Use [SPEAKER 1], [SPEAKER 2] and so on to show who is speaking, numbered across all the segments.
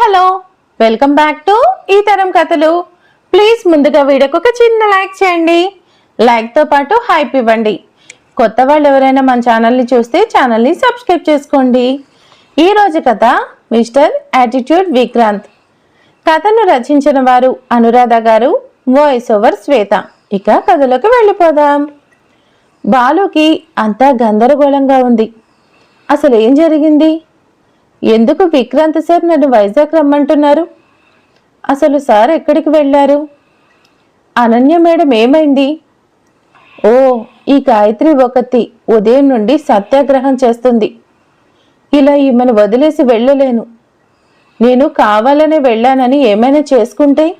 [SPEAKER 1] Hello. Welcome back to ఈ తరం కథలు. ప్లీజ్ ముందుగా వీడియోకి ఒక చిన్న లైక్ చేయండి. లైక్తో పాటు హైప్ ఇవ్వండి. కొత్త వాళ్ళు ఎవరైనా మన ఛానల్ని చూస్తే ఛానల్ని సబ్స్క్రైబ్ చేసుకోండి. ఈరోజు కథ మిస్టర్ యాటిట్యూడ్ విక్రాంత్ కథను రచించిన వారు అనురాధ గారు వాయిస్ ఓవర్ శ్వేత. ఇక కథలోకి వెళ్ళిపోదాం. బాలుకి అంతా గందరగోళంగా ఉంది. అసలు ఏం జరిగింది? ఎందుకు విక్రాంత్ సార్ నన్ను వైజాగ్ రమ్మంటున్నారు? అసలు సార్ ఎక్కడికి వెళ్ళారు? అనన్య మేడం ఏమైంది? ఓ ఈ గాయత్రి ఒకతి ఉదయం నుండి సత్యాగ్రహం చేస్తుంది. ఇలా ఈమెను వదిలేసి వెళ్ళలేను. నేను కావాలనే వెళ్ళానని ఏమైనా చేసుకుంటే?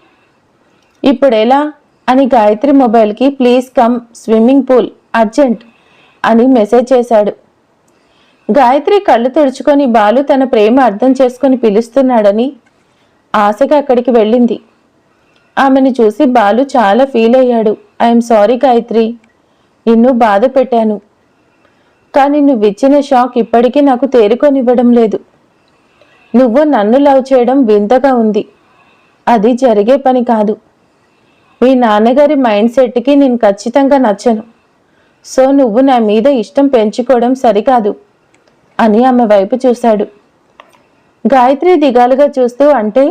[SPEAKER 1] ఇప్పుడెలా అని గాయత్రి మొబైల్కి please come swimming pool urgent అని మెసేజ్ చేశాడు. గాయత్రి కళ్ళు తుడుచుకొని బాలు తన ప్రేమ అర్థం చేసుకొని పిలుస్తున్నాడని ఆశగా అక్కడికి వెళ్ళింది. ఆమెను చూసి బాలు చాలా ఫీల్ అయ్యాడు. I'm sorry Gayatri. నిన్ను బాధ పెట్టాను. కానీ నువ్వు ఇచ్చిన షాక్ ఇప్పటికీ నాకు తేరుకొనివ్వడం లేదు. నువ్వు నన్ను లవ్ చేయడం వింతగా ఉంది. అది జరిగే పని కాదు. మీ నాన్నగారి మైండ్ సెట్కి నేను ఖచ్చితంగా నచ్చను. సో నువ్వు నా మీద ఇష్టం పెంచుకోవడం సరికాదు. అని ఆమె వైపు చూశాడు. గాయత్రి దిగాలుగా చూస్తూ అంటే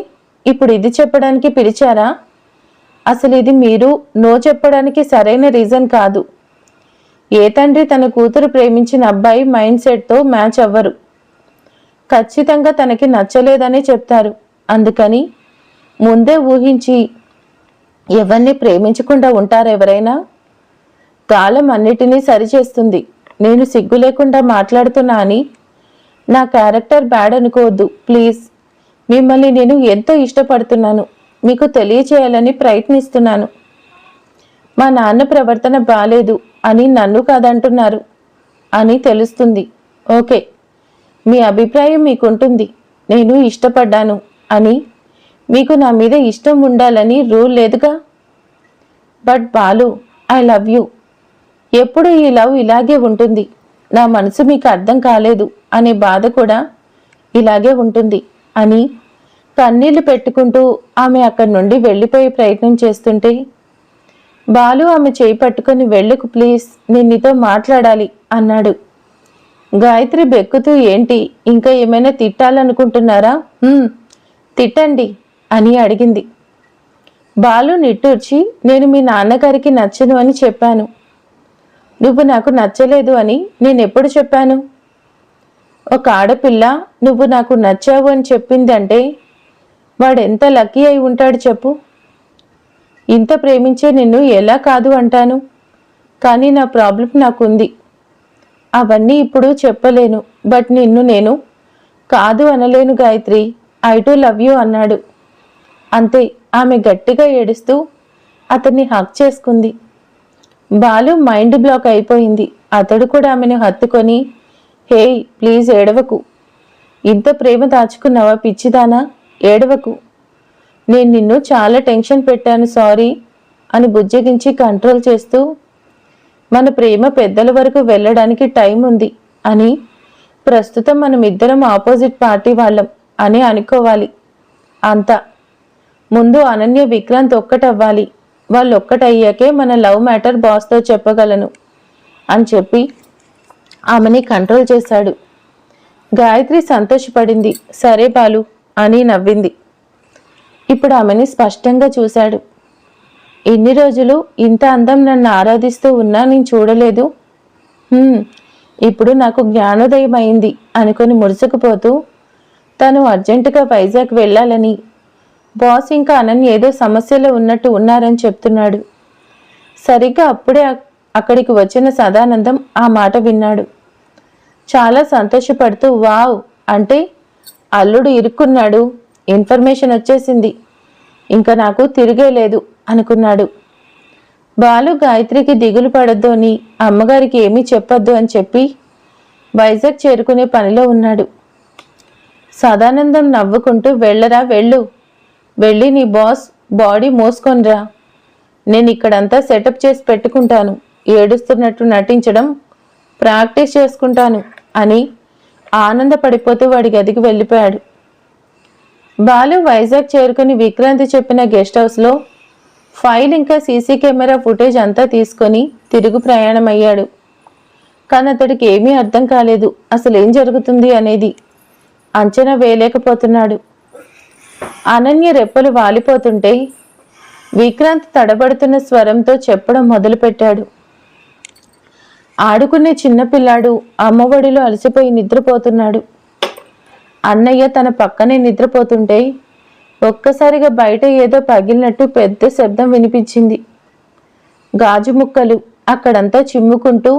[SPEAKER 1] ఇప్పుడు ఇది చెప్పడానికి పిలిచారా? అసలు ఇది మీరు నో చెప్పడానికి సరైన రీజన్ కాదు. ఏ తండ్రి తన కూతురు ప్రేమించిన అబ్బాయి మైండ్ సెట్తో మ్యాచ్ అవ్వరు. ఖచ్చితంగా తనకి నచ్చలేదనే చెప్తారు. అందుకని ముందే ఊహించి ఎవరిని ప్రేమించకుండా ఉంటారు ఎవరైనా? కాలం అన్నిటినీ సరిచేస్తుంది. నేను సిగ్గు లేకుండా మాట్లాడుతున్నా అని నా క్యారెక్టర్ బ్యాడ్ అనుకోవద్దు ప్లీజ్. మిమ్మల్ని నేను ఎంతో ఇష్టపడుతున్నాను. మీకు తెలియచేయాలని ప్రయత్నిస్తున్నాను. మా నాన్న ప్రవర్తన బాలేదు అని నన్ను కాదంటున్నారు అని తెలుస్తుంది. ఓకే. మీ అభిప్రాయం మీకుంటుంది. నేను ఇష్టపడ్డాను అని. మీకు నా మీద ఇష్టం ఉండాలని రూల్ లేదుగా? But Balu I love you. ఎప్పుడు ఈ లవ్ ఇలాగే ఉంటుంది? నా మనసు మీకు అర్థం కాలేదు అనే బాధ కూడా ఇలాగే ఉంటుంది అని కన్నీళ్ళు పెట్టుకుంటూ ఆమె అక్కడి నుండి వెళ్ళిపోయే ప్రయత్నం చేస్తుంటే బాలు ఆమె చేయి పట్టుకొని వెళ్ళకు ప్లీజ్ నేను నీతో మాట్లాడాలి అన్నాడు. గాయత్రి బెక్కుతూ ఏంటి ఇంకా ఏమైనా తిట్టాలనుకుంటున్నారా? తిట్టండి అని అడిగింది. బాలు నిట్టూర్చి నేను మీ నాన్నగారికి నచ్చను అని చెప్పాను. నువ్వు నాకు నచ్చలేదు అని నేను ఎప్పుడు చెప్పాను? ఒక ఆడపిల్ల నువ్వు నాకు నచ్చావు అని చెప్పిందంటే వాడెంత లక్కీ అయి ఉంటాడు చెప్పు. ఇంత ప్రేమించే నిన్ను ఎలా కాదు అంటాను. కానీ నా ప్రాబ్లం నాకుంది. అవన్నీ ఇప్పుడు చెప్పలేను. బట్ నిన్ను నేను కాదు అనలేను Gayatri. I too love you అన్నాడు. అంతే. ఆమె గట్టిగా ఏడుస్తూ అతన్ని హక్ చేసుకుంది. బాలు మైండ్ బ్లాక్ అయిపోయింది. అతడు కూడా ఆమెను హత్తుకొని హే ప్లీజ్ ఏడవకు. ఇంత ప్రేమ దాచుకున్నావా పిచ్చిదానా? ఏడవకు. నేను నిన్ను చాలా టెన్షన్ పెట్టాను సారీ అని బుజ్జగించి కంట్రోల్ చేస్తూ మన ప్రేమ పెద్దల వరకు వెళ్ళడానికి టైం ఉంది అని ప్రస్తుతం మనం ఇద్దరం ఆపోజిట్ పార్టీ వాళ్ళం అని అనుకోవాలి. అంతా. ముందు అనన్య విక్రాంత్ ఒక్కటవ్వాలి. వాళ్ళు ఒక్కటయ్యాకే మన లవ్ మ్యాటర్ బాస్తో చెప్పగలను అని చెప్పి ఆమెని కంట్రోల్ చేశాడు. గాయత్రి సంతోషపడింది. సరే బాలు అని నవ్వింది. ఇప్పుడు ఆమెని స్పష్టంగా చూశాడు. ఎన్ని రోజులు ఇంత అందం నన్ను ఆరాధిస్తూ ఉన్నా నేను చూడలేదు. ఇప్పుడు నాకు జ్ఞానోదయం అయింది అనుకొని ముడుచుకుపోతూ తను అర్జెంటుగా వైజాగ్ వెళ్ళాలని బాస్ ఇంకా అనన్య ఏదో సమస్యలో ఉన్నట్టు ఉన్నారని చెప్తున్నాడు. సరిగ్గా అప్పుడే అక్కడికి వచ్చిన సదానందం ఆ మాట విన్నాడు. చాలా సంతోషపడుతూ వావ్ అంటే అల్లుడు ఇరుక్కున్నాడు. ఇన్ఫర్మేషన్ వచ్చేసింది. ఇంకా నాకు తిరిగే లేదు అనుకున్నాడు. బాలు గాయత్రికి దిగులు పడొద్దు అని అమ్మగారికి ఏమీ చెప్పొద్దు అని చెప్పి వైజాగ్ చేరుకునే పనిలో ఉన్నాడు. సదానందం నవ్వుకుంటూ వెళ్ళరా వెళ్ళు. వెళ్ళి నీ బాస్ బాడీ మోసుకొనిరా. నేను ఇక్కడంతా సెటప్ చేసి పెట్టుకుంటాను. ఏడుస్తున్నట్టు నటించడం ప్రాక్టీస్ చేసుకుంటాను అని ఆనందపడిపోతూ వాడి గదికి వెళ్ళిపోయాడు. బాలు వైజాగ్ చేరుకుని విక్రాంతి చెప్పిన గెస్ట్ హౌస్లో ఫైల్ ఇంకా సీసీ కెమెరా ఫుటేజ్ అంతా తీసుకొని తిరుగు ప్రయాణం అయ్యాడు కానీ అతడికి ఏమీ అర్థం కాలేదు. అసలు ఏం జరుగుతుంది అనేది అంచనా వేయలేకపోతున్నాడు. అనన్య రెప్పలు వాలిపోతుంటే విక్రాంత్ తడబడుతున్న స్వరంతో చెప్పడం మొదలుపెట్టాడు. ఆడుకునే చిన్నపిల్లాడు అమ్మఒడిలో అలసిపోయి నిద్రపోతున్నాడు. అన్నయ్య తన పక్కనే నిద్రపోతుంటే ఒక్కసారిగా బయట ఏదో పగిలినట్టు పెద్ద శబ్దం వినిపించింది. గాజు ముక్కలు అక్కడంతా చిమ్ముకుంటూ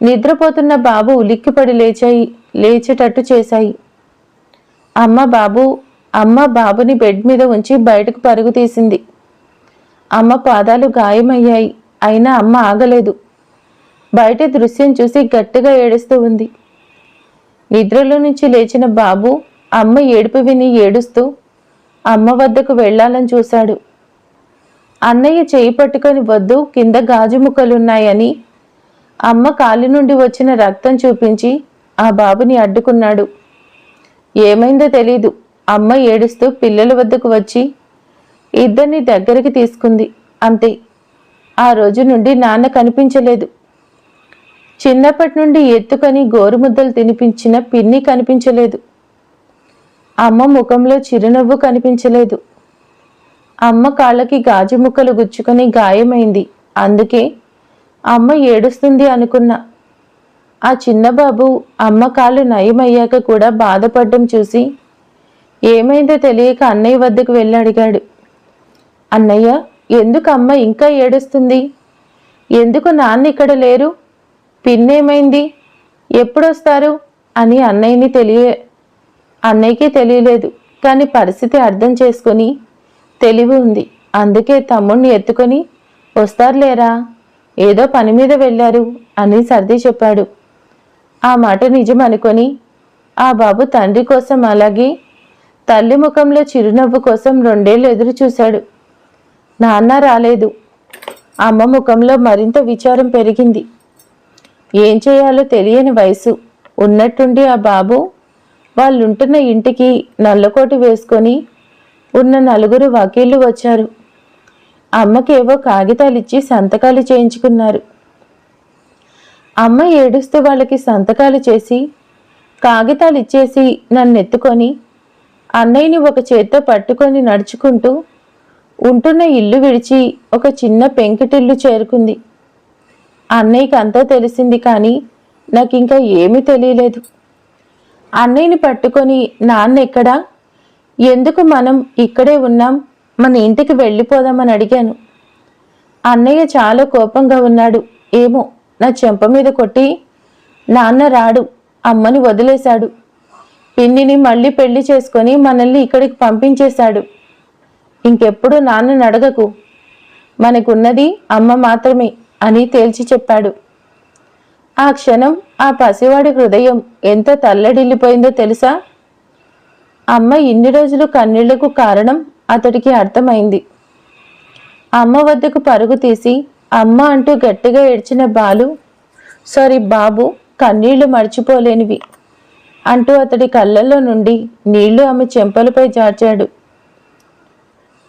[SPEAKER 1] నిద్రపోతున్న బాబు ఉలిక్కిపడి లేచాయి లేచేటట్టు చేశాయి. అమ్మ బాబు అమ్మ బాబుని బెడ్ మీద ఉంచి బయటకు పరుగు తీసింది. అమ్మ పాదాలు గాయమయ్యాయి. అయినా అమ్మ ఆగలేదు. బయట దృశ్యం చూసి గట్టిగా ఏడుస్తూ ఉంది. నిద్రలో నుంచి లేచిన బాబు అమ్మ ఏడుపు విని ఏడుస్తూ అమ్మ వద్దకు వెళ్ళాలని చూశాడు. అన్నయ్య చేయి పట్టుకొని వద్దు కింద గాజు ముక్కలున్నాయని అమ్మ కాలి నుండి వచ్చిన రక్తం చూపించి ఆ బాబుని అడ్డుకున్నాడు. ఏమైందో తెలీదు. అమ్మ ఏడుస్తూ పిల్లల వద్దకు వచ్చి ఇద్దరిని దగ్గరికి తీసుకుంది. అంతే. ఆ రోజు నుండి నాన్న కనిపించలేదు. చిన్నప్పటి నుండి ఎత్తుకొని గోరుముద్దలు తినిపించిన పిన్ని కనిపించలేదు. అమ్మ ముఖంలో చిరునవ్వు కనిపించలేదు. అమ్మ కాళ్ళకి గాజు ముక్కలు గుచ్చుకొని గాయమైంది. అందుకే అమ్మ ఏడుస్తుంది అనుకున్నా. ఆ చిన్నబాబు అమ్మ కాళ్ళు నయమయ్యాక కూడా బాధపడడం చూసి ఏమైందో తెలియక అన్నయ్య వద్దకు వెళ్ళి అడిగాడు. అన్నయ్య ఎందుకు అమ్మ ఇంకా ఏడుస్తుంది? ఎందుకు నాన్న ఇక్కడ లేరు? పిన్నేమైంది? ఎప్పుడొస్తారు? అని అన్నయ్యని తెలియ అన్నయ్యకి తెలియలేదు కానీ పరిస్థితి అర్థం చేసుకొని తెలివి ఉంది. అందుకే తమ్ముణ్ణి ఎత్తుకొని వస్తారులేరా? ఏదో పని మీద వెళ్ళారు అని సర్ది చెప్పాడు. ఆ మాట నిజం అనుకొని ఆ బాబు తండ్రి కోసం అలాగే తల్లి ముఖంలో చిరునవ్వు కోసం రెండేళ్ళు ఎదురు చూశాడు నాన్న రాలేదు. అమ్మ ముఖంలో మరింత విచారం పెరిగింది. ఏం చేయాలో తెలియని వయసు. ఉన్నట్టుండి ఆ బాబు వాళ్ళుంటున్న ఇంటికి నల్లకోటి వేసుకొని ఉన్న నలుగురు వకీళ్ళు వచ్చారు. అమ్మకేవో కాగితాలు ఇచ్చి సంతకాలు చేయించుకున్నారు. అమ్మ ఏడుస్తూ వాళ్ళకి సంతకాలు చేసి కాగితాలు ఇచ్చేసి నన్ను ఎత్తుకొని అన్నయ్యని ఒక చేత్తో పట్టుకొని నడుచుకుంటూ ఉంటున్న ఇల్లు విడిచి ఒక చిన్న పెంకిటిల్లు చేరుకుంది. అన్నయ్యకి అంతా తెలిసింది కానీ నాకు ఇంకా ఏమీ తెలియలేదు. అన్నయ్యని పట్టుకొని నాన్న ఎక్కడా? ఎందుకు మనం ఇక్కడే ఉన్నాం? మన ఇంటికి వెళ్ళిపోదామని అడిగాను. అన్నయ్య చాలా కోపంగా ఉన్నాడు. ఏమో నా చెంప మీద కొట్టి నాన్న రాడు అమ్మని వదిలేశాడు. పిన్నిని మళ్ళీ పెళ్ళి చేసుకొని మనల్ని ఇక్కడికి పంపించేశాడు. ఇంకెప్పుడు నాన్నని అడగకు. మనకున్నది అమ్మ మాత్రమే అని తేల్చి చెప్పాడు. ఆ క్షణం ఆ పసివాడి హృదయం ఎంత తల్లడిల్లిపోయిందో తెలుసా? అమ్మ ఇన్ని రోజులు కన్నీళ్ళకు కారణం అతడికి అర్థమైంది. అమ్మ వద్దకు పరుగు తీసి అమ్మ అంటూ గట్టిగా ఏడ్చిన బాలు సారీ బాబు కన్నీళ్ళు మర్చిపోలేనివి. అంటూ అతడి కళ్ళల్లో నుండి నీళ్ళు ఆమె చెంపలపై జార్చాడు.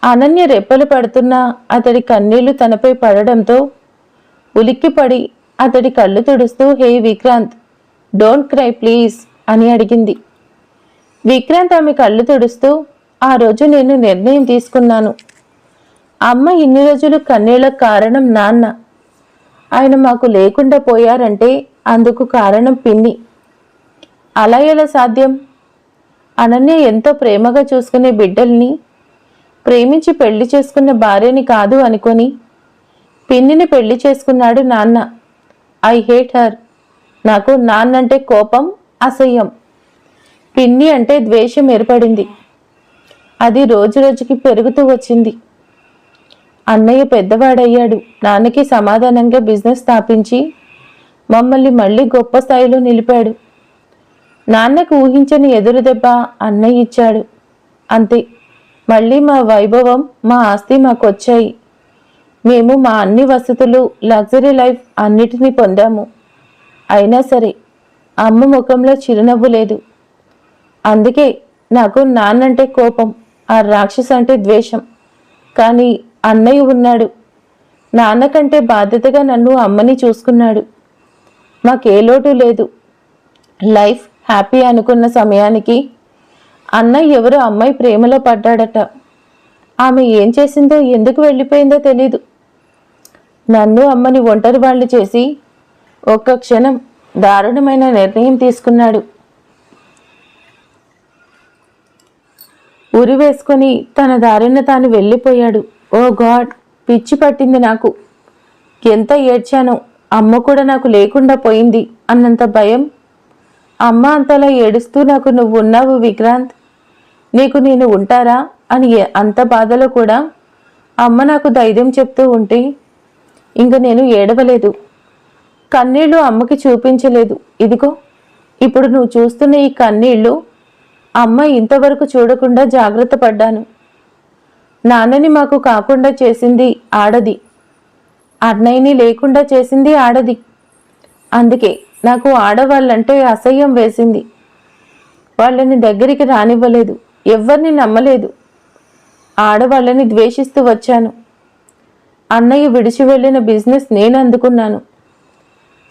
[SPEAKER 1] అనన్య రెప్పలు పడుతున్నా అతడి కన్నీళ్ళు తనపై పడడంతో ఉలిక్కిపడి అతడి కళ్ళు తుడుస్తూ hey Vikrant don't cry please అని అడిగింది. విక్రాంత్ ఆమె కళ్ళు తుడుస్తూ ఆ రోజు నేను నిర్ణయం తీసుకున్నాను. అమ్మ ఇన్ని రోజులు కన్నీళ్ళకు కారణం నాన్న. ఆయన మాకు లేకుండా పోయారంటే అందుకు కారణం పిన్ని. అలా ఎలా సాధ్యం? అనన్య ఎంతో ప్రేమగా చూసుకునే బిడ్డల్ని ప్రేమించి పెళ్ళి చేసుకున్న భార్యని కాదు అనుకొని పిన్నిని పెళ్ళి చేసుకున్నాడు నాన్న. I hate her. నాకు నాన్నంటే కోపం అసహ్యం. పిన్ని అంటే ద్వేషం ఏర్పడింది. అది రోజు రోజుకి పెరుగుతూ వచ్చింది. అన్నయ్య పెద్దవాడయ్యాడు. నాన్నకి సమాధానంగా బిజినెస్ స్థాపించి మమ్మల్ని మళ్ళీ గొప్ప స్థాయిలో నిలిపాడు. నాన్నకు ఊహించని ఎదురు దెబ్బ అన్నయ్య ఇచ్చాడు. అంతే. మళ్ళీ మా వైభవం మా ఆస్తి మాకు వచ్చాయి మేము మా అన్ని వసతులు లగ్జరీ లైఫ్ అన్నిటినీ పొందాము. అయినా సరే అమ్మ ముఖంలో చిరునవ్వు లేదు. అందుకే నాకు నాన్నంటే కోపం ఆ రాక్షస్ అంటే ద్వేషం. కానీ అన్నయ్య ఉన్నాడు. నాన్న కంటే బాధ్యతగా నన్ను అమ్మని చూసుకున్నాడు. మాకే లోటు లేదు. లైఫ్ హ్యాపీ అనుకున్న సమయానికి అన్నయ్య ఎవరో అమ్మాయి ప్రేమలో పడ్డాడట. ఆమె ఏం చేసిందో ఎందుకు వెళ్ళిపోయిందో తెలీదు. నన్ను అమ్మని ఒంటరి వాళ్ళు చేసి ఒక్క క్షణం దారుణమైన నిర్ణయం తీసుకున్నాడు. ఉరి వేసుకొని తన దారిన తాను వెళ్ళిపోయాడు. ఓ గాడ్ పిచ్చి పట్టింది నాకు. ఎంత ఏడ్చానో అమ్మ కూడా నాకు లేకుండా పోయింది అన్నంత భయం అమ్మ అంతలా ఏడుస్తూ నాకు నువ్వు ఉన్నావు విక్రాంత్? నీకు నేను ఉంటారా? అని అంత బాధలో కూడా అమ్మ నాకు ధైర్యం చెప్తూ ఉంటే ఇంక నేను ఏడవలేదు. కన్నీళ్ళు అమ్మకి చూపించలేదు. ఇదిగో ఇప్పుడు నువ్వు చూస్తున్న ఈ కన్నీళ్ళు అమ్మ ఇంతవరకు చూడకుండా జాగ్రత్త పడ్డాను. నాన్నని మాకు కాకుండా చేసింది ఆడది. అన్నయ్యని లేకుండా చేసింది ఆడది. అందుకే నాకు ఆడవాళ్ళంటే అసహ్యం వేసింది. వాళ్ళని దగ్గరికి రానివ్వలేదు. ఎవరిని నమ్మలేదు. ఆడవాళ్ళని ద్వేషిస్తూ వచ్చాను. అన్నయ్య విడిచి వెళ్ళిన బిజినెస్ నేను అందుకున్నాను.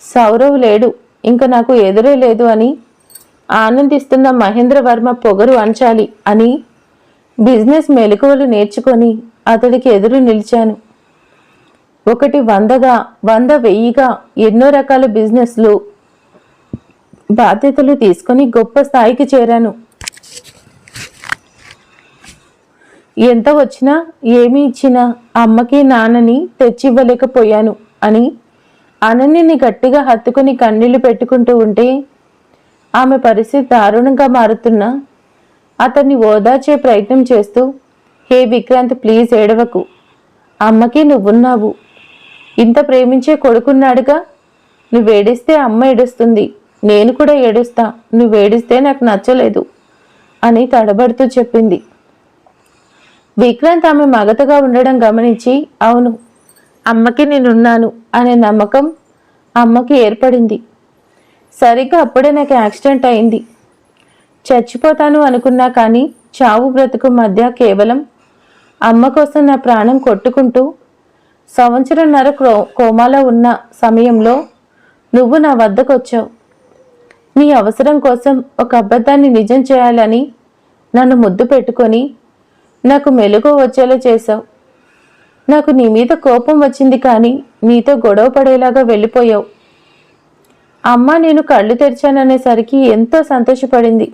[SPEAKER 1] సౌరవ్ లేడు. ఇంకా నాకు ఎదురే లేదు అని ఆనందిస్తున్న మహేంద్ర వర్మ పొగరు అంచాలి అని బిజినెస్ మెలకువలు నేర్చుకొని అతడికి ఎదురు నిలిచాను. ఒకటి వందగా వంద వెయ్యిగా ఎన్నో రకాల బిజినెస్లు బాధ్యతలు తీసుకొని గొప్ప స్థాయికి చేరాను. ఎంత వచ్చినా ఏమి ఇచ్చినా అమ్మకి నాన్నని తెచ్చివ్వలేకపోయాను అని అనన్యని గట్టిగా హత్తుకుని కన్నీళ్ళు పెట్టుకుంటూ ఉంటే ఆమె పరిస్థితి దారుణంగా మారుతున్నా. అతన్ని ఓదార్చే ప్రయత్నం చేస్తూ హే విక్రాంత్ ప్లీజ్ ఏడవకు. అమ్మకి నువ్వున్నావు. ఇంత ప్రేమించే కొడుకున్నాడుగా. నువ్వేడిస్తే అమ్మ ఏడుస్తుంది. నేను కూడా ఏడుస్తా. నువ్వు ఏడిస్తే నాకు నచ్చలేదు అని తడబడుతూ చెప్పింది. విక్రాంత్ ఆమె మగతగా ఉండడం గమనించి అవును అమ్మకి నేనున్నాను అనే నమ్మకం అమ్మకి ఏర్పడింది. సరిగ్గా అప్పుడే నాకు యాక్సిడెంట్ అయింది. చచ్చిపోతాను అనుకున్నా కానీ చావు బ్రతుకు మధ్య కేవలం అమ్మ కోసం నా ప్రాణం కొట్టుకుంటూ సంవత్సరంన్నర క్రో కోమాలో ఉన్న సమయంలో నువ్వు నా వద్దకు వచ్చావు నీ అవసరం కోసం ఒక అబద్ధాన్ని నిజం చేయాలని నన్ను ముద్దు పెట్టుకొని నాకు మెలుగు వచ్చేలా చేశావు. నాకు నీ మీద కోపం వచ్చింది కానీ నీతో గొడవ పడేలాగా వెళ్ళిపోయావు. అమ్మ నేను కళ్ళు తెరిచాననేసరికి ఎంతో సంతోషపడింది.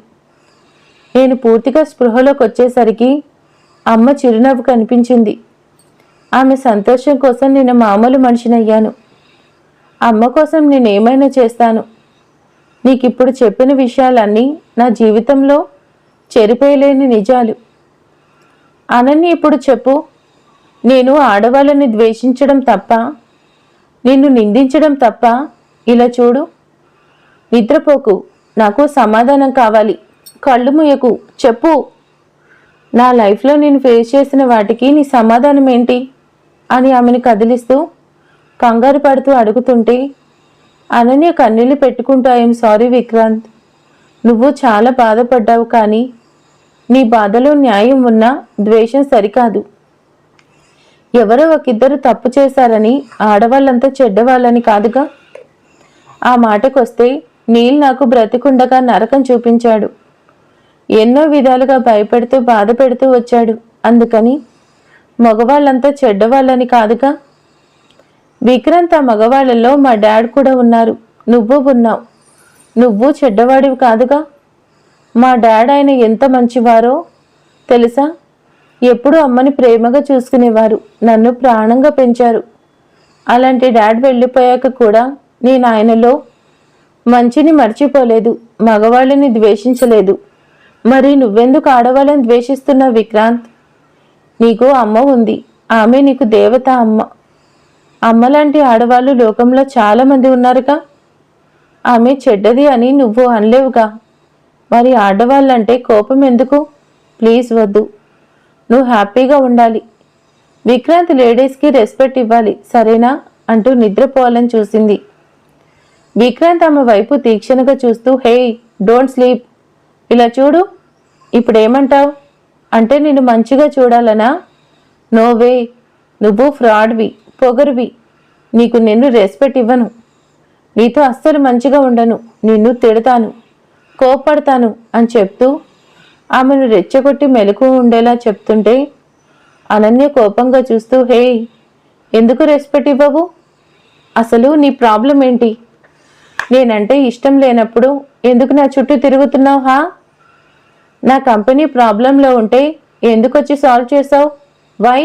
[SPEAKER 1] నేను పూర్తిగా స్పృహలోకి వచ్చేసరికి అమ్మ చిరునవ్వు కనిపించింది. ఆమె సంతోషం కోసం నేను మామూలు మనిషినయ్యాను. అమ్మ కోసం నేను ఏమైనా నీకు ఇప్పుడు చెప్పిన విషయాలన్నీ నా జీవితంలో చెరిపేయలేని నిజాలు. అనన్య ఇప్పుడు చెప్పు నేను ఆడవాళ్ళని ద్వేషించడం తప్ప నిన్ను నిందించడం తప్ప ఇలా చూడు. నిద్రపోకు నాకు సమాధానం కావాలి. కళ్ళు ముయ్యకు చెప్పు. నా లైఫ్లో నేను ఫేస్ చేసిన వాటికి నీ సమాధానం ఏంటి? అని ఆమెను కదిలిస్తూ కంగారు పడుతూ అడుగుతుంటే అనన్య కన్నీళ్ళు పెట్టుకుంటూ ఐఎమ్ సారీ విక్రాంత్. నువ్వు చాలా బాధపడ్డావు కానీ నీ బాధలో న్యాయం ఉన్నా ద్వేషం సరికాదు. ఎవరో ఒకిద్దరు తప్పు చేశారని ఆడవాళ్ళంతా చెడ్డవాళ్ళని కాదుగా? ఆ మాటకొస్తే నీల్ నాకు బ్రతికుండగా నరకం చూపించాడు. ఎన్నో విధాలుగా భయపెడుతూ బాధ పెడుతూ వచ్చాడు. అందుకని మగవాళ్ళంతా చెడ్డవాళ్ళని కాదుగా? విక్రాంత్ ఆ మగవాళ్ళలో మా డాడ్ కూడా ఉన్నారు. నువ్వు ఉన్నావు. నువ్వు చెడ్డవాడివి కాదుగా? మా డాడ్ ఆయన ఎంత మంచివారో తెలుసా? ఎప్పుడూ అమ్మని ప్రేమగా చూసుకునేవారు. నన్ను ప్రాణంగా పెంచారు. అలాంటి డాడ్ వెళ్ళిపోయాక కూడా నేను ఆయనలో మంచిని మర్చిపోలేదు. మగవాళ్ళని ద్వేషించలేదు. మరి నువ్వెందుకు ఆడవాళ్ళని ద్వేషిస్తున్నావు విక్రాంత్? నీకు అమ్మ ఉంది. ఆమె నీకు దేవత అమ్మ. అమ్మలాంటి ఆడవాళ్ళు లోకంలో చాలామంది ఉన్నారుగా. ఆమె చెడ్డది అని నువ్వు అనలేవుగా. మరి ఆడవాళ్ళంటే కోపం ఎందుకు? ప్లీజ్ వద్దు. నువ్వు హ్యాపీగా ఉండాలి. విక్రాంత్ లేడీస్కి రెస్పెక్ట్ ఇవ్వాలి సరేనా? అంటూ నిద్రపోవాలని చూసింది. విక్రాంత్ ఆమె వైపు తీక్షణగా చూస్తూ హే డోంట్ స్లీప్. ఇలా చూడు. ఇప్పుడేమంటావు? అంటే నిన్ను మంచిగా చూడాలనా? నోవే నువ్వు ఫ్రాడ్వి. పొగరువి. నీకు నిన్ను రెస్పెక్ట్ ఇవ్వను. నీతో అస్సలు మంచిగా ఉండను. నిన్ను తిడతాను. కోపడతాను అని చెప్తూ ఆమెను రెచ్చగొట్టి మెలకు ఉండేలా చెప్తుంటే అనన్య కోపంగా చూస్తూ హే ఎందుకు రెస్పెక్ట్ ఇవ్వవు? అసలు నీ ప్రాబ్లం ఏంటి? నేనంటే ఇష్టం లేనప్పుడు ఎందుకు నా చుట్టూ తిరుగుతున్నావు హా? నా కంపెనీ ప్రాబ్లంలో ఉంటే ఎందుకు వచ్చి సాల్వ్ చేసావు వై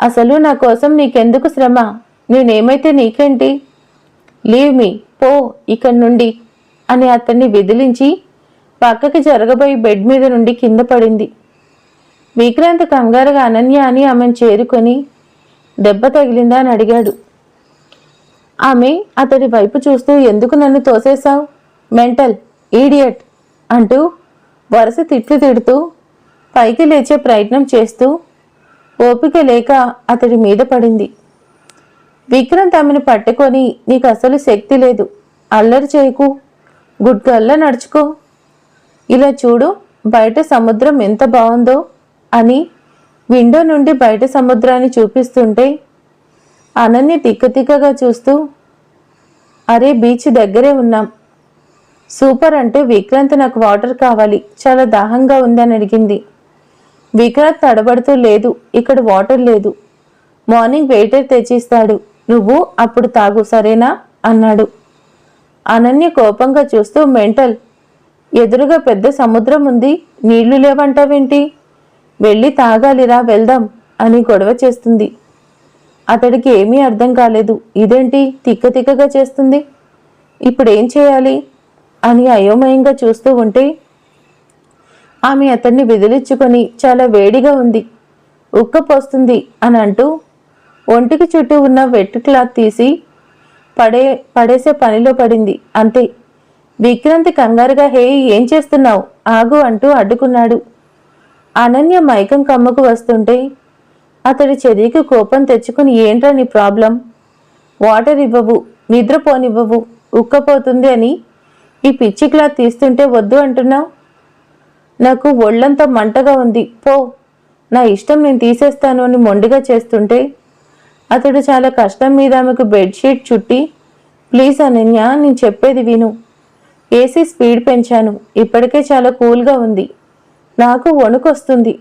[SPEAKER 1] అసలు నా కోసం నీకెందుకు శ్రమ? నేనేమైతే నీకేంటి? లీవ్ మీ పో ఇక్కడి నుండి అని అతన్ని విదిలించి పక్కకి జరగబోయి బెడ్ మీద నుండి కింద పడింది. విక్రాంత్ కంగారుగా అనన్య అని ఆమెను చేరుకొని దెబ్బ తగిలిందా అని అడిగాడు. ఆమె అతడి వైపు చూస్తూ ఎందుకు నన్ను తోసేశావు? మెంటల్ ఈడియట్ అంటూ వరుస తిట్లు తిడుతూ పైకి లేచే ప్రయత్నం చేస్తూ ఓపిక లేక అతడి మీద పడింది. విక్రాంత్ ఆమెను పట్టుకొని నీకు అసలు శక్తి లేదు. అల్లరి చేయకు. గుడ్గల్లా నడుచుకో. ఇలా చూడు బయట సముద్రం ఎంత బాగుందో అని విండో నుండి బయట సముద్రాన్ని చూపిస్తుంటే అనన్య తిక్కతిక్కగా చూస్తూ అరే బీచ్ దగ్గరే ఉన్నాం. సూపర్ అంటే విక్రాంత్ నాకు వాటర్ కావాలి. చాలా దాహంగా ఉందని అడిగింది. విక్రాంత్ తడబడుతూ లేదు ఇక్కడ వాటర్ లేదు. మార్నింగ్ వెయిటర్ తెచ్చిస్తాడు నువ్వు అప్పుడు తాగు సరేనా? అన్నాడు. అనన్య కోపంగా చూస్తూ మెంటల్ ఎదురుగా పెద్ద సముద్రం ఉంది నీళ్ళు లేవంటావేంటి? వెళ్ళి తాగాలిరా వెళ్దాం అని గొడవ చేస్తుంది. అతడికి ఏమీ అర్థం కాలేదు ఇదేంటి తిక్క తిక్కగా చేస్తుంది? ఇప్పుడేం చేయాలి? అని అయోమయంగా చూస్తూ ఉంటే ఆమె అతన్ని విదిలించుకొని చాలా వేడిగా ఉంది. ఉక్కపోస్తుంది అని అంటూ ఒంటికి చుట్టూ ఉన్న వెట్ క్లాత్ తీసి పడే పడేసే పనిలో పడింది. అంతే. విక్రాంతి కంగారుగా హే ఏం చేస్తున్నావు? ఆగు అంటూ అడ్డుకున్నాడు. అనన్య మైకం కమ్మకు వస్తుంటే అతడి చెరికి కోపం తెచ్చుకుని ఏంట్రా నీ ప్రాబ్లం? వాటర్ ఇవ్వవు నిద్రపోనివ్వవు ఉక్కపోతుంది అని ఈ పిచ్చి క్లాత్ తీస్తుంటే వద్దు అంటున్నావు? నాకు ఒళ్ళంతా మంటగా ఉంది. పో. నా ఇష్టం నేను తీసేస్తాను అని మొండిగా చేస్తుంటే అతడు చాలా కష్టం మీద ఆమెకు బెడ్షీట్ చుట్టి ప్లీజ్ అనన్య నేను చెప్పేది విను. ఏసీ స్పీడ్ పెంచాను. ఇప్పటికే చాలా కూల్గా ఉంది. నాకు వణుకొస్తుంది.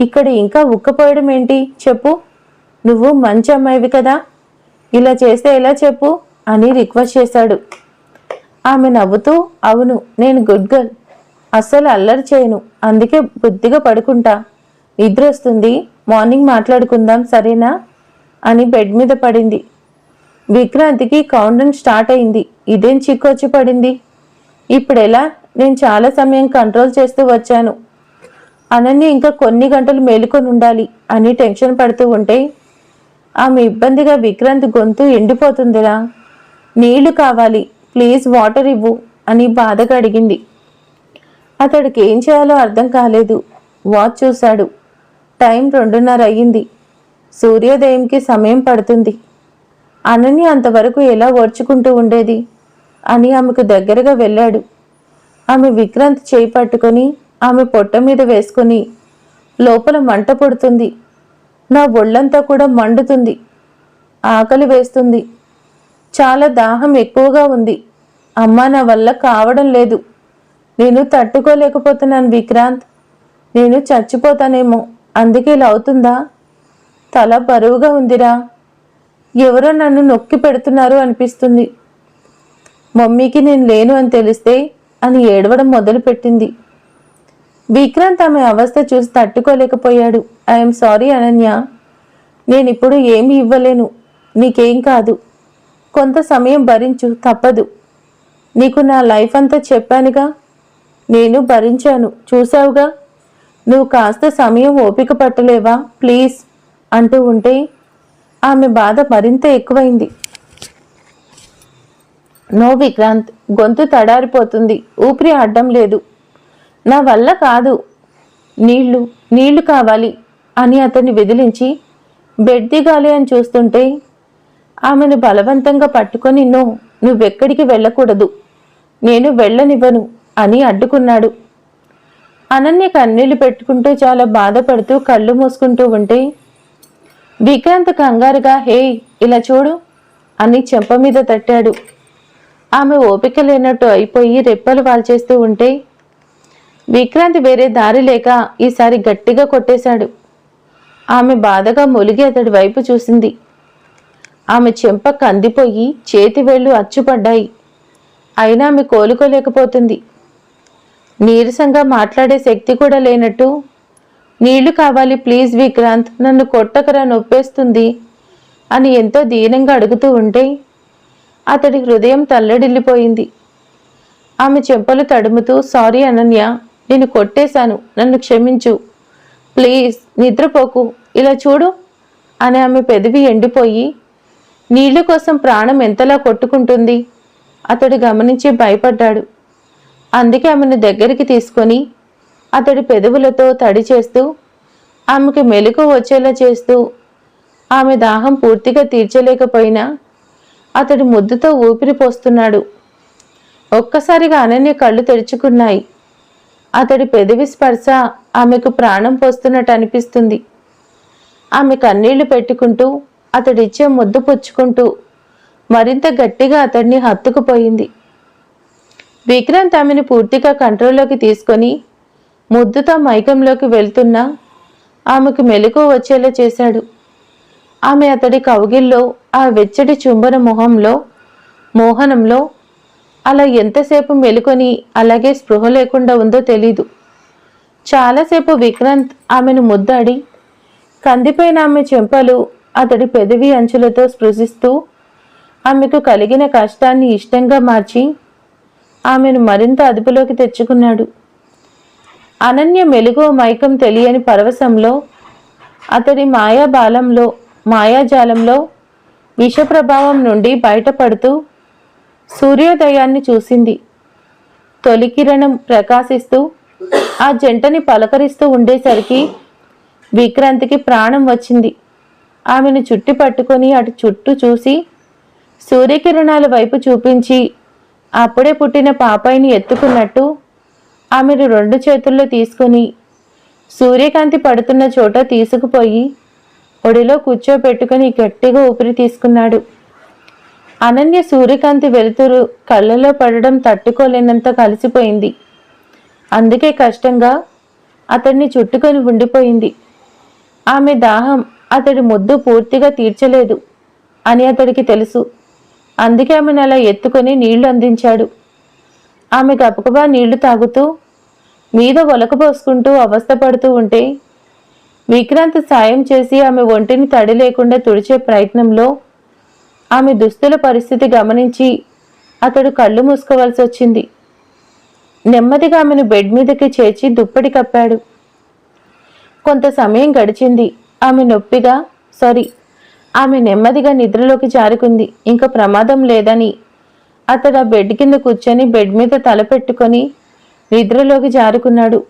[SPEAKER 1] ఇక్కడ ఇంకా ఉక్కపోయడం ఏంటి? చెప్పు. నువ్వు మంచి అమ్మాయివి కదా. ఇలా చేస్తే ఎలా చెప్పు? అని రిక్వెస్ట్ చేశాడు. ఆమె నవ్వుతూ అవును నేను గుడ్ గర్ల్. అస్సలు అల్లరి చేయను. అందుకే బుద్ధిగా పడుకుంటా. నిద్ర వస్తుంది మార్నింగ్ మాట్లాడుకుందాం సరేనా? అని బెడ్ మీద పడింది. విక్రాంతికి కౌంటన్ స్టార్ట్ అయింది. ఇదేం చిక్కొచ్చి పడింది? ఇప్పుడెలా? నేను చాలా సమయం కంట్రోల్ చేస్తూ వచ్చాను. అనన్య ఇంకా కొన్ని గంటలు మేలుకొని ఉండాలి అని టెన్షన్ పడుతూ ఉంటే ఆమె ఇబ్బందిగా విక్రాంత్ గొంతు ఎండిపోతుందిరా. నీళ్ళు కావాలి. ప్లీజ్ వాటర్ ఇవ్వు అని బాధగా అడిగింది. అతడికి ఏం చేయాలో అర్థం కాలేదు. వాచ్ చూశాడు. టైం రెండున్నర అయ్యింది. సూర్యోదయంకి సమయం పడుతుంది. అనన్య అంతవరకు ఎలా ఓర్చుకుంటూ ఉండేది? అని ఆమెకు దగ్గరగా వెళ్ళాడు. ఆమె విక్రాంత్ చేయి పట్టుకొని ఆమె పొట్ట మీద వేసుకొని లోపల మంట పుడుతుంది. నా ఒళ్ళంతా కూడా మండుతుంది. ఆకలి వేస్తుంది. చాలా దాహం ఎక్కువగా ఉంది. అమ్మా నా వల్ల కావడం లేదు. నేను తట్టుకోలేకపోతున్నాను విక్రాంత్. నేను చచ్చిపోతానేమో. అందుకే ఇలా అవుతుందా? తల బరువుగా ఉందిరా. ఎవరో నన్ను నొక్కి పెడుతున్నారు అనిపిస్తుంది. మమ్మీకి నేను లేను అని తెలిస్తే అని ఏడవడం మొదలుపెట్టింది. విక్రాంత్ ఆమె అవస్థ చూసి తట్టుకోలేకపోయాడు. I'm sorry Ananya. నేను ఇప్పుడు ఏమీ ఇవ్వలేను. నీకేం కాదు. కొంత సమయం భరించు. తప్పదు. నీకు నా లైఫ్ అంతా చెప్పానుగా? నేను భరించాను. చూసావుగా నువ్వు కాస్త సమయం ఓపిక పట్టలేవా? ప్లీజ్ అంటూ ఉంటే ఆమె బాధ మరింత ఎక్కువైంది. నో విక్రాంత్ గొంతు తడారిపోతుంది. ఊపిరి ఆడడం లేదు. నా వల్ల కాదు. నీళ్ళు నీళ్ళు కావాలి అని అతన్ని విదిలించి బెడ్ దిగాలి అని చూస్తుంటే ఆమెను బలవంతంగా పట్టుకొని నో నువ్వెక్కడికి వెళ్ళకూడదు. నేను వెళ్ళనివ్వను. అని అడ్డుకున్నాడు. అనన్య కన్నీళ్ళు పెట్టుకుంటూ చాలా బాధపడుతూ కళ్ళు మూసుకుంటూ ఉంటే వికాంత్ కంగారుగా హే ఇలా చూడు అని చెంప మీద తట్టాడు. ఆమె ఓపిక లేనట్టు అయిపోయి రెప్పలు వాల్చేస్తూ ఉంటే విక్రాంతి వేరే దారి లేక ఈసారి గట్టిగా కొట్టేశాడు. ఆమె బాధగా మొలిగి అతడి వైపు చూసింది. ఆమె చెంప కందిపోయి చేతి వేళ్ళు అచ్చుపడ్డాయి. అయినా ఆమె కోలుకోలేకపోతుంది. నీరసంగా మాట్లాడే శక్తి కూడా లేనట్టు. నీళ్ళు కావాలి ప్లీజ్ విక్రాంత్ నన్ను కొట్టకరా నొప్పేస్తుంది అని ఎంతో దీనంగా అడుగుతూ ఉంటే అతడి హృదయం తల్లడిల్లిపోయింది. ఆమె చెంపలు తడుముతూ సారీ అనన్య నేను కొట్టేశాను నన్ను క్షమించు. ప్లీజ్ నిద్రపోకు ఇలా చూడు అని ఆమె పెదవి ఎండిపోయి నీళ్ళ కోసం ప్రాణం ఎంతలా కొట్టుకుంటుంది? అతడు గమనించి భయపడ్డాడు. అందుకే ఆమెను దగ్గరికి తీసుకొని అతడి పెదవులతో తడి చేస్తూ ఆమెకు మెలకు వచ్చేలా చేస్తూ ఆమె దాహం పూర్తిగా తీర్చలేకపోయినా అతడు ముద్దుతో ఊపిరి పోస్తున్నాడు. ఒక్కసారిగా అనన్య కళ్ళు తెరుచుకున్నాయి. అతడి పెదవి స్పర్శ ఆమెకు ప్రాణం పోస్తున్నట్టు అనిపిస్తుంది. ఆమె కన్నీళ్ళు పెట్టుకుంటూ అతడిచ్చే ముద్దు పుచ్చుకుంటూ మరింత గట్టిగా అతడిని హత్తుకుపోయింది. విక్రాంత్ ఆమెను పూర్తిగా కంట్రోల్లోకి తీసుకొని ముద్దుతో మైకంలోకి వెళ్తున్నా ఆమెకు మెలకు వచ్చేలా చేశాడు. ఆమె అతడి కౌగిల్లో ఆ వెచ్చటి చుంబన మొహంలో మోహనంలో అలా ఎంతసేపు మెలుకొని అలాగే స్పృహ లేకుండా ఉందో తెలీదు. చాలాసేపు విక్రాంత్ ఆమెను ముద్దాడి కందిపోయిన ఆమె చెంపలు అతడి పెదవి అంచులతో స్పృశిస్తూ ఆమెకు కలిగిన కష్టాన్ని ఇష్టంగా మార్చి ఆమెను మరింత అదుపులోకి తెచ్చుకున్నాడు. అనన్య మెలుగో మైకం తెలియని పరవశంలో అతడి మాయాబాలంలో మాయాజాలంలో విషప్రభావం నుండి బయటపడుతూ సూర్యోదయాన్ని చూసింది. తొలి కిరణం ప్రకాశిస్తూ ఆ జంటని పలకరిస్తూ ఉండేసరికి విక్రాంతికి ప్రాణం వచ్చింది. ఆమెను చుట్టి పట్టుకొని అటు చుట్టూ చూసి సూర్యకిరణాల వైపు చూపించి అప్పుడే పుట్టిన పాపాయిని ఎత్తుకున్నట్టు ఆమెను రెండు చేతుల్లో తీసుకుని సూర్యకాంతి పడుతున్న చోట తీసుకుపోయి ఒడిలో కూర్చోపెట్టుకుని గట్టిగా ఊపిరి తీసుకున్నాడు. అనన్య సూర్యకాంతి వెలుతురు కళ్ళలో పడడం తట్టుకోలేనంత కలిసిపోయింది. అందుకే కష్టంగా అతన్ని చుట్టుకొని ఉండిపోయింది. ఆమె దాహం అతడి ముద్దు పూర్తిగా తీర్చలేదు అని అతడికి తెలుసు. అందుకే ఆమెను అలా ఎత్తుకొని నీళ్ళు అందించాడు. ఆమె గబగబా నీళ్ళు తాగుతూ మీద ఒలకపోసుకుంటూ అవస్థపడుతూ ఉంటే విక్రాంత్ సాయం చేసి ఆమె ఒంటిని తడి లేకుండా తుడిచే ప్రయత్నంలో ఆమె దుస్తుల పరిస్థితి గమనించి అతడు కళ్ళు మూసుకోవాల్సి వచ్చింది. నెమ్మదిగా ఆమెను బెడ్ మీదకి చేర్చి దుప్పటి కప్పాడు. కొంత సమయం గడిచింది. ఆమె నొప్పిగా సారీ ఆమె నెమ్మదిగా నిద్రలోకి జారుకుంది. ఇంకా ప్రమాదం లేదని అతడు ఆ బెడ్ కింద కూర్చొని బెడ్ మీద తలపెట్టుకొని నిద్రలోకి జారుకున్నాడు.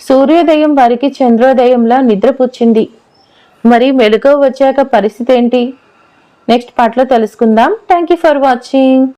[SPEAKER 1] సూర్యోదయం వారికి చంద్రోదయంలా నిద్రపుచ్చింది మరి మెలుగు వచ్చాక పరిస్థితి ఏంటి? నెక్స్ట్ పాటలో తెలుసుకుందాం. Thank you for watching